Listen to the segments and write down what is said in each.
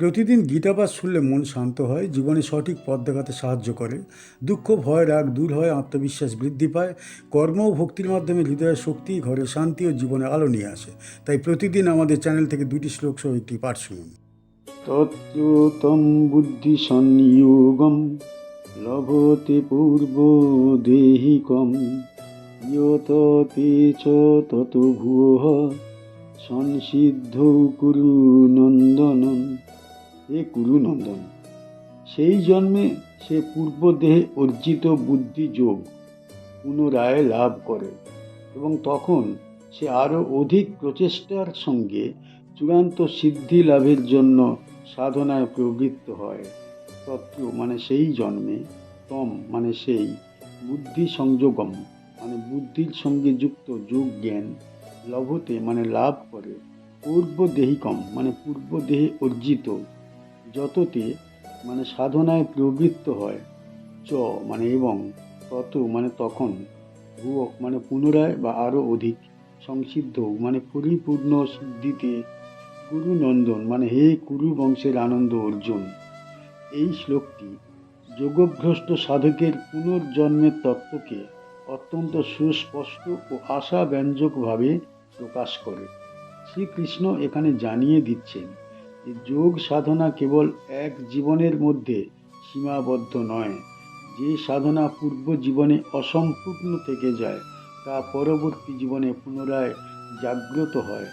প্রতিদিন গীতাপাঠ শুনলে মন শান্ত হয়, জীবনে সঠিক পথ দেখাতে সাহায্য করে। দুঃখ, ভয়, রাগ দূর হয়, আত্মবিশ্বাস বৃদ্ধি পায়। কর্ম ও ভক্তির মাধ্যমে হৃদয়ের শক্তি, ঘরে শান্তি ও জীবনে আলো নিয়ে আসে। তাই প্রতিদিন আমাদের চ্যানেল থেকে দুটি শ্লোক সহ একটি পাঠ শুনুন। তত্রতম বুদ্ধি সংযোগম লভতে পূর্ব দেহিকম। ইয়ততে চ তত ভুয়ঃ সংসিদ্ধ কুরু নন্দনম। হে কুরু নন্দন সেই জন্মে সে পূর্ব দেহে অর্জিত বুদ্ধি যোগ পুনরায় লাভ করে এবং তখন সে আরও অধিক প্রচেষ্টার সঙ্গে চূড়ান্ত সিদ্ধি লাভের জন্য সাধনায় প্রবৃত্ত হয়। তত্ত্ব মানে সেই জন্মে, তম মানে সেই বুদ্ধি সংযোগম মানে বুদ্ধির সঙ্গে যুক্ত যোগ জ্ঞান লভতে মানে লাভ করে। পূর্ব দেহিকম মানে পূর্ব দেহে অর্জিত যততে মানে সাধনায় প্রবৃত্ত হয়, চ মানে এবং তত মানে তখন ভুয় মানে পুনরায় বা আরও অধিক সংসিদ্ধ মানে পরিপূর্ণ সিদ্ধিতে কুরু নন্দন মানে হে কুরু বংশের আনন্দ অর্জুন। এই শ্লোকটি যোগভ্রষ্ট সাধকের পুনর্জন্মের তত্ত্বকে অত্যন্ত সুস্পষ্ট ও আশাব্যঞ্জকভাবে প্রকাশ করে। শ্রীকৃষ্ণ এখানে জানিয়ে দিচ্ছেন যে যোগ সাধনা কেবল এক জীবনের মধ্যে সীমাবদ্ধ নয়, যে সাধনা পূর্ব জীবনে অসম্পূর্ণ থেকে যায়, তা পরবর্তী জীবনে পুনরায় জাগ্রত হয়।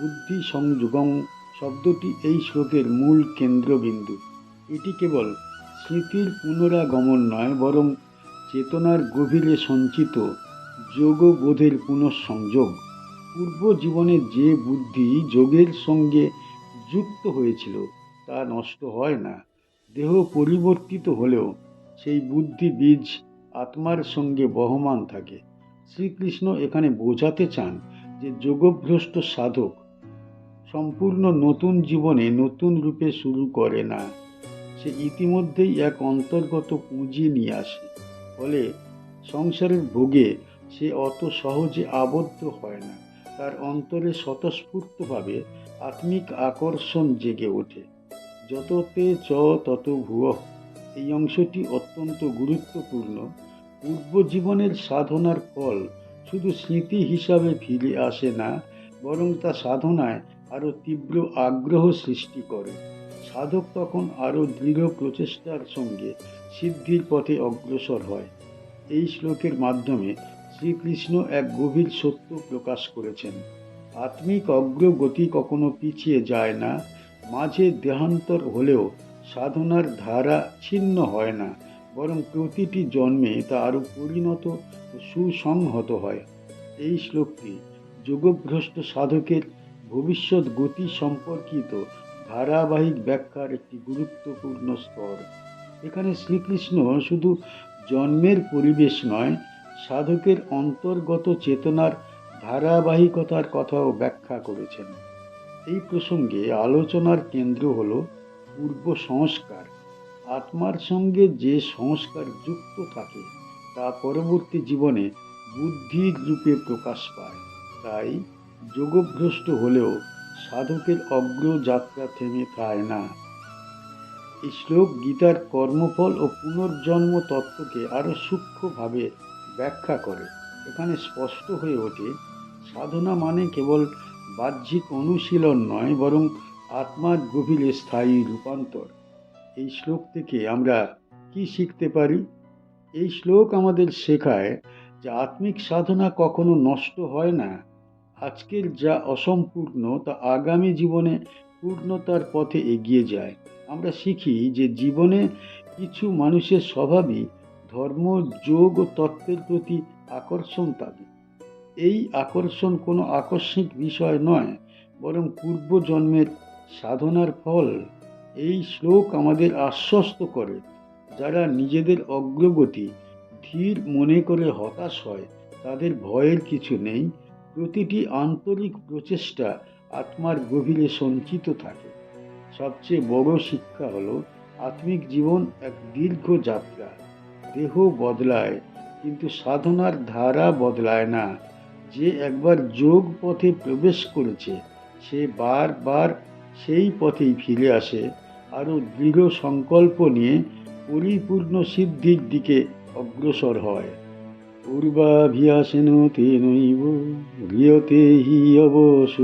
বুদ্ধি সংযোগম শব্দটি এই শ্লোকের মূল কেন্দ্রবিন্দু। এটি কেবল স্মৃতির পুনরাগমন নয়, বরং চেতনার গভীরে সঞ্চিত যোগবোধের পুনঃসংযোগ। পূর্ব জীবনে যে বুদ্ধি যোগের সঙ্গে যুক্ত হয়েছিল, তা নষ্ট হয় না। দেহ পরিবর্তিত হলেও সেই বুদ্ধি বীজ আত্মার সঙ্গে বহমান থাকে। শ্রীকৃষ্ণ এখানে বোঝাতে চান যে যোগভ্রষ্ট সাধক সম্পূর্ণ নতুন জীবনে নতুন রূপে শুরু করে না। সে ইতিমধ্যেই এক অন্তর্গত পুঁজি নিয়ে আসে। ফলে সংসারের ভোগে সে অত সহজে আবদ্ধ হয় না। তার অন্তরে স্বতঃস্ফূর্তভাবে আত্মিক আকর্ষণ জেগে ওঠে। যততে চ তত ভুয় এই অংশটি অত্যন্ত গুরুত্বপূর্ণ। পূর্ব জীবনের সাধনার ফল শুধু স্মৃতি হিসাবে ফিরে আসে না, বরং তা সাধনায় আরও তীব্র আগ্রহ সৃষ্টি করে। সাধক তখন আরও দৃঢ় প্রচেষ্টার সঙ্গে সিদ্ধির পথে অগ্রসর হয়। এই শ্লোকের মাধ্যমে শ্রীকৃষ্ণ এক গভীর সত্য প্রকাশ করেছেন। আত্মিক অগ্রগতি কখনো পিছিয়ে যায় না, মাঝে দেহান্তর হলেও সাধনার ধারা ছিন্ন হয় না, বরং প্রতিটি জন্মে তা আরও পরিণত ও সুসংহত হয়। এই শ্লোকটি যোগভ্রষ্ট সাধকের ভবিষ্যৎ গতি সম্পর্কিত ধারাবাহিক ব্যাখ্যার একটি গুরুত্বপূর্ণ স্তর। এখানে শ্রীকৃষ্ণ শুধু জন্মের পরিবেশ নয়, সাধকের অন্তর্গত চেতনার ধারাবাহিকতার কথাও ব্যাখ্যা করেছেন। এই প্রসঙ্গে আলোচনার কেন্দ্র হল পূর্ব সংস্কার। আত্মার সঙ্গে যে সংস্কার যুক্ত থাকে, তা পরবর্তী জীবনে বুদ্ধির রূপে প্রকাশ পায়। তাই যোগভ্রষ্ট হলেও সাধকের অগ্রযাত্রা থেমে থাকে না। এই শ্লোক গীতার কর্মফল ও পুনর্জন্ম তত্ত্বকে আরও সূক্ষ্মভাবে ব্যাখ্যা করে। এখানে স্পষ্ট হয়ে ওঠে সাধনা মানে কেবল বাহ্যিক অনুশীলন নয়, বরং আত্মার গভীরে স্থায়ী রূপান্তর। এই শ্লোক থেকে আমরা কি শিখতে পারি? এই শ্লোক আমাদের শেখায় যে আত্মিক সাধনা কখনো নষ্ট হয় না। আজকের যা অসম্পূর্ণ, তা আগামী জীবনে পূর্ণতার পথে এগিয়ে যায়। আমরা শিখি যে জীবনে কিছু মানুষের স্বভাবই ধর্ম, যোগ ও তত্ত্বের প্রতি আকর্ষণ থাকে এই আকর্ষণ কোনো আকস্মিক বিষয় নয়, বরং পূর্বজন্মের সাধনার ফল। এই শ্লোক আমাদের আশ্বস্ত করে, যারা নিজেদের অগ্রগতি ধীর মনে করে হতাশ হয়, তাদের ভয়ের কিছু নেই। প্রতিটি আন্তরিক প্রচেষ্টা আত্মার গভীরে সঞ্চিত থাকে। সবচেয়ে বড় শিক্ষা হলো, আত্মিক জীবন এক দীর্ঘ যাত্রা। দেহ বদলায়, কিন্তু সাধনার ধারা বদলায় না। যে একবার যোগ পথে প্রবেশ করেছে, সে বারবার সেই পথেই ফিরে আসে। আরও দৃঢ় সংকল্প নিয়ে পরিপূর্ণ সিদ্ধির দিকে অগ্রসর হয়। পূর্বাভিয়াসেন তেনৈব গৃহতে হি অবশ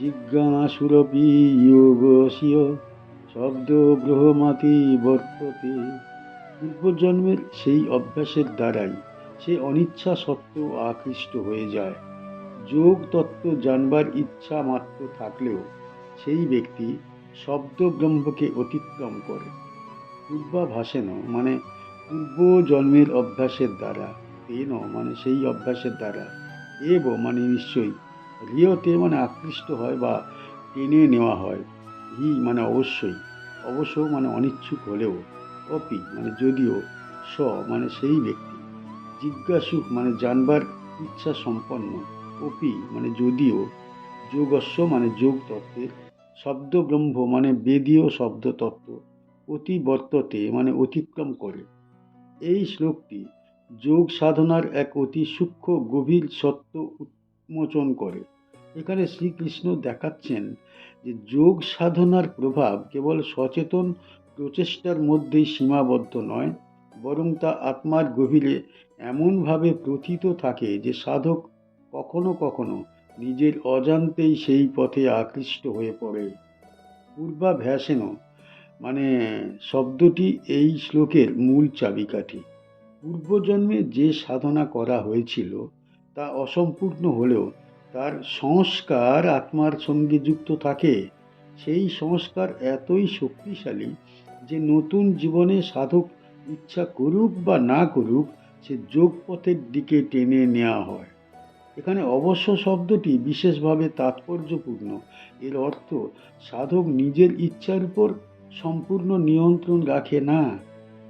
জিজ্ঞাসুরপি যোগস্য, শব্দ ব্রহ্মাতি বর্ততে। পূর্বজন্মের সেই অভ্যাসের দ্বারাই সে অনিচ্ছা সত্ত্বেও আকৃষ্ট হয়ে যায়। যোগ তত্ত্ব জানবার ইচ্ছা মাত্র থাকলেও সেই ব্যক্তি শব্দ ব্রহ্মকে অতিক্রম করে। পূর্বাভাসেন মানে পূর্ব জন্মের অভ্যাসের দ্বারা। তেন মানে সেই অভ্যাসের দ্বারা। এব মানে নিশ্চয়ই। রিয়তে মানে আকৃষ্ট হয় বা টেনে নেওয়া হয়। হি মানে অবশ্যই। অবশ্য মানে অনিচ্ছুক হলেও। অপি মানে যদিও স মানে সেই ব্যক্তি। জিজ্ঞাসু মানে জানবার ইচ্ছা সম্পন্ন। অপি মানে যদিও, যোগস্য মানে যোগ তত্ত্বের শব্দ ব্রহ্ম মানে বেদীয় শব্দ তত্ত্ব অতিবর্ততে মানে অতিক্রম করে। এই শ্লোকটি যোগ সাধনার এক অতি সূক্ষ্ম, গভীর সত্য উন্মোচন করে। এখানে শ্রীকৃষ্ণ দেখাচ্ছেন যে যোগ সাধনার প্রভাব কেবল সচেতন প্রচেষ্টার মধ্যেই সীমাবদ্ধ নয় বরং তা আত্মার গভীরে এমনভাবে প্রথিত থাকে যে সাধক কখনো কখনো নিজের অজান্তেই সেই পথে আকৃষ্ট হয়ে পড়ে। পূর্বাভ্যাসেন মানে শব্দটি এই শ্লোকের মূল চাবিকাঠি। পূর্বজন্মে যে সাধনা করা হয়েছিল, তা অসম্পূর্ণ হলেও তার সংস্কার আত্মার সঙ্গে যুক্ত থাকে। সেই সংস্কার এতই শক্তিশালী যে নতুন জীবনে সাধক ইচ্ছা করুক বা না করুক, সে যোগপথের দিকে টেনে নেওয়া হয়। এখানে অবশ্য শব্দটি বিশেষভাবে তাৎপর্যপূর্ণ। এর অর্থ, সাধক নিজের ইচ্ছার উপর সম্পূর্ণ নিয়ন্ত্রণ রাখে না,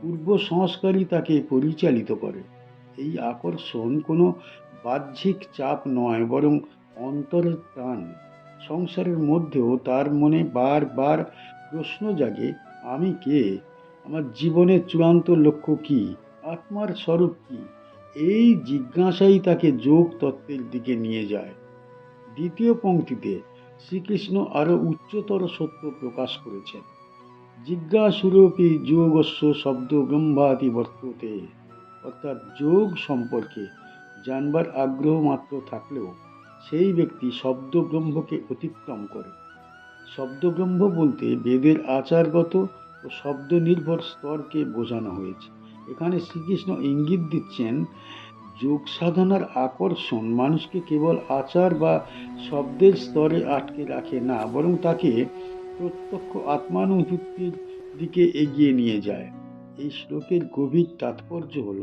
পূর্ব সংস্কারই তাকে পরিচালিত করে। এই আকর্ষণ কোনো বাহ্যিক চাপ নয়, বরং অন্তরের টান। সংসারের মধ্যেও তার মনে বারবার প্রশ্ন জাগে, আমি কে? আমার জীবনের চূড়ান্ত লক্ষ্য কি? আত্মার স্বরূপ কি? এই জিজ্ঞাসাই তাকে যোগ তত্ত্বের দিকে নিয়ে যায়। দ্বিতীয় পংক্তিতে শ্রীকৃষ্ণ আরও উচ্চতর সত্য প্রকাশ করেছেন। জিজ্ঞাসুরপি যোগস্য শব্দ ব্রহ্মাতি বর্ততে, অর্থাৎ যোগ সম্পর্কে জানবার আগ্রহ মাত্র থাকলেও সেই ব্যক্তি শব্দ ব্রহ্মকে অতিক্রম করে। শব্দ ব্রহ্ম বলতে বেদের আচারগত ও শব্দ নির্ভর স্তরকে বোঝানো হয়েছে। এখানে শ্রীকৃষ্ণ ইঙ্গিত দিচ্ছেন, যোগ সাধনার আকর্ষণ মানুষকে কেবল আচার বা শব্দের স্তরে আটকে রাখে না, বরং তাকে প্রত্যক্ষ আত্মানুভূতির দিকে এগিয়ে নিয়ে যায়। এই শ্লোকের গভীর তাৎপর্য হল,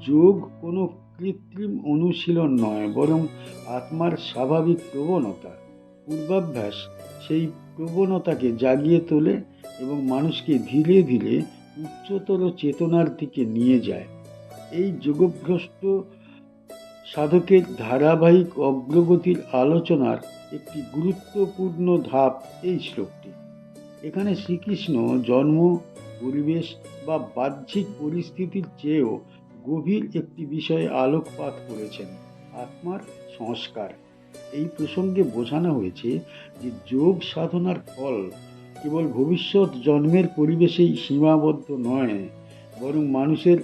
যোগ কোনো কৃত্রিম অনুশীলন নয়, বরং আত্মার স্বাভাবিক প্রবণতা। পূর্বাভ্যাস সেই প্রবণতাকে জাগিয়ে তোলে এবং মানুষকে ধীরে ধীরে উচ্চতর চেতনার দিকে নিয়ে যায়। এই যোগভ্রষ্ট সাধকের ধারাবাহিক অগ্রগতির আলোচনার একটি গুরুত্বপূর্ণ ধাপ এই শ্লোকটি। এখানে শ্রীকৃষ্ণ জন্ম, পরিবেশ বা বাহ্যিক পরিস্থিতির চেয়েও গভীর একটি বিষয়ে আলোকপাত করেছেন, আত্মার সংস্কার। এই প্রসঙ্গে বোঝানো হয়েছে যে যোগ সাধনার ফল কেবল ভবিষ্যৎ জন্মের পরিবেশেই সীমাবদ্ধ নয়, বরং মানুষের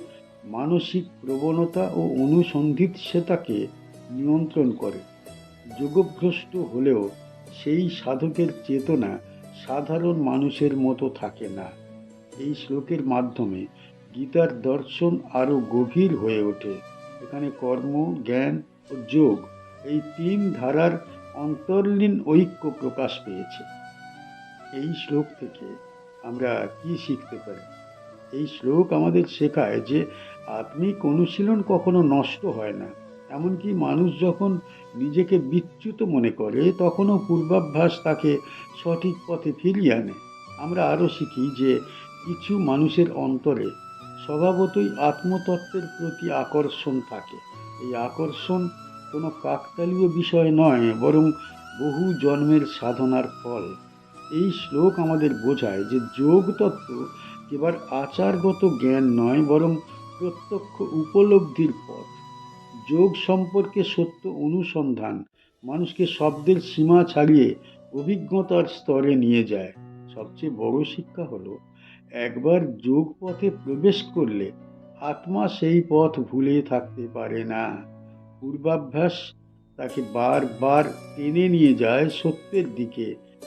মানসিক প্রবণতা ও অনুসন্ধিৎসেতাকে নিয়ন্ত্রণ করে। যোগভ্রষ্ট হলেও সেই সাধকের চেতনা সাধারণ মানুষের মতো থাকে না। এই শ্লোকের মাধ্যমে গীতার দর্শন আরও গভীর হয়ে ওঠে। এখানে কর্ম, জ্ঞান ও যোগ এই তিন ধারার অন্তর্লীন ঐক্য প্রকাশ পেয়েছে। এই শ্লোক থেকে আমরা কি শিখতে পারি? এই শ্লোক আমাদের শেখায় যে আত্মিক অনুশীলন কখনো নষ্ট হয় না। এমনকি মানুষ যখন নিজেকে বিচ্যুত মনে করে, তখনও পূর্বাভ্যাস তাকে সঠিক পথে ফিরিয়ে আনে। আমরা আরও শিখি যে কিছু মানুষের অন্তরে স্বভাবতই আত্মতত্ত্বের প্রতি আকর্ষণ থাকে। এই আকর্ষণ কোনো কাকতালীয় বিষয় নয়, বরং বহু জন্মের সাধনার ফল। এই শ্লোক আমাদের বোঝায় যে যোগ তত্ত্ব কেবল আচারগত জ্ঞান নয়, বরং প্রত্যক্ষ উপলব্ধির পথ। যোগ সম্পর্কে সত্য অনুসন্ধান মানুষকে শব্দের সীমা ছাড়িয়ে অভিজ্ঞতার স্তরে নিয়ে যায়। সবচেয়ে বড় শিক্ষা হলো, একবার যোগ পথে প্রবেশ করলে আত্মা সেই পথ ভুলে থাকতে পারে না। পূর্বাভ্যাস তাকে বারবার টেনে নিয়ে যায় সত্যের দিকে।